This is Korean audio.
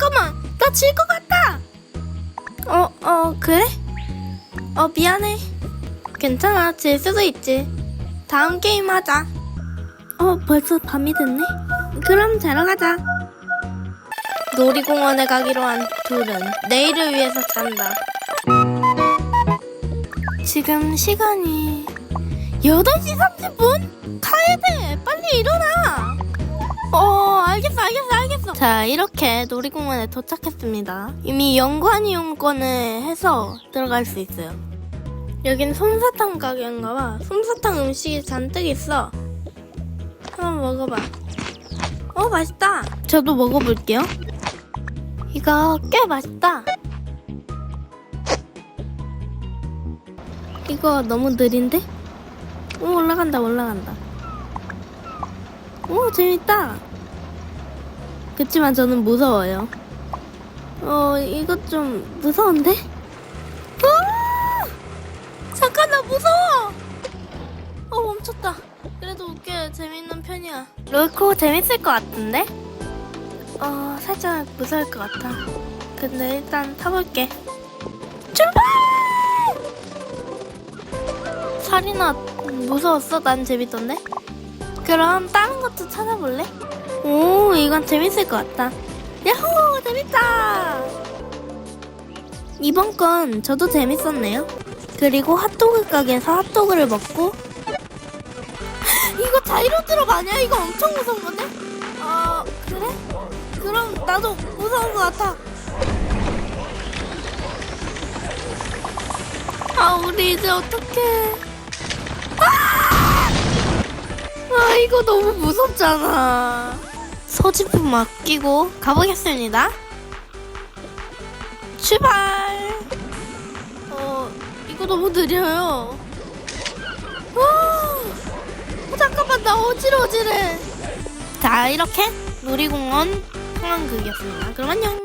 잠깐만 나 질 것 같다 어 어 그래? 어 미안해 괜찮아 질 수도 있지 다음 게임 하자 어 벌써 밤이 됐네 그럼 자러 가자 놀이공원에 가기로 한 둘은 내일을 위해서 잔다 지금 시간이 8시 30분? 가야 돼! 빨리 일어나! 어, 알겠어, 알겠어. 자, 이렇게 놀이공원에 도착했습니다. 이미 연관 이용권을 해서 들어갈 수 있어요. 여긴 솜사탕 가게인가 봐. 솜사탕 음식이 잔뜩 있어. 한번 먹어봐. 어, 맛있다. 저도 먹어볼게요. 이거 꽤 맛있다. 이거 너무 느린데? 오 올라간다 올라간다 오 재밌다 그치만 저는 무서워요 어 이거 좀 무서운데? 아! 잠깐 나 무서워 어 멈췄다 그래도 꽤 재밌는 편이야 롤코 재밌을 것 같은데? 어 살짝 무서울 것 같아 근데 일단 타볼게 출발! 살이나 무서웠어? 난 재밌던데? 그럼 다른 것도 찾아볼래? 오 이건 재밌을 것 같다. 야호 재밌다! 이번 건 저도 재밌었네요. 그리고 핫도그 가게에서 핫도그를 먹고. 이거 자이로 드롭 아니야? 이거 엄청 무서운 건데? 어 그래? 그럼 나도 무서운 것 같아. 아 우리 이제 어떡해. 아 이거 너무 무섭잖아 소지품 아끼고 가보겠습니다. 출발! 어 이거 너무 느려요. 와! 어, 잠깐만 나 어지러지래 자 이렇게 놀이공원 상황극이었습니다. 그럼 안녕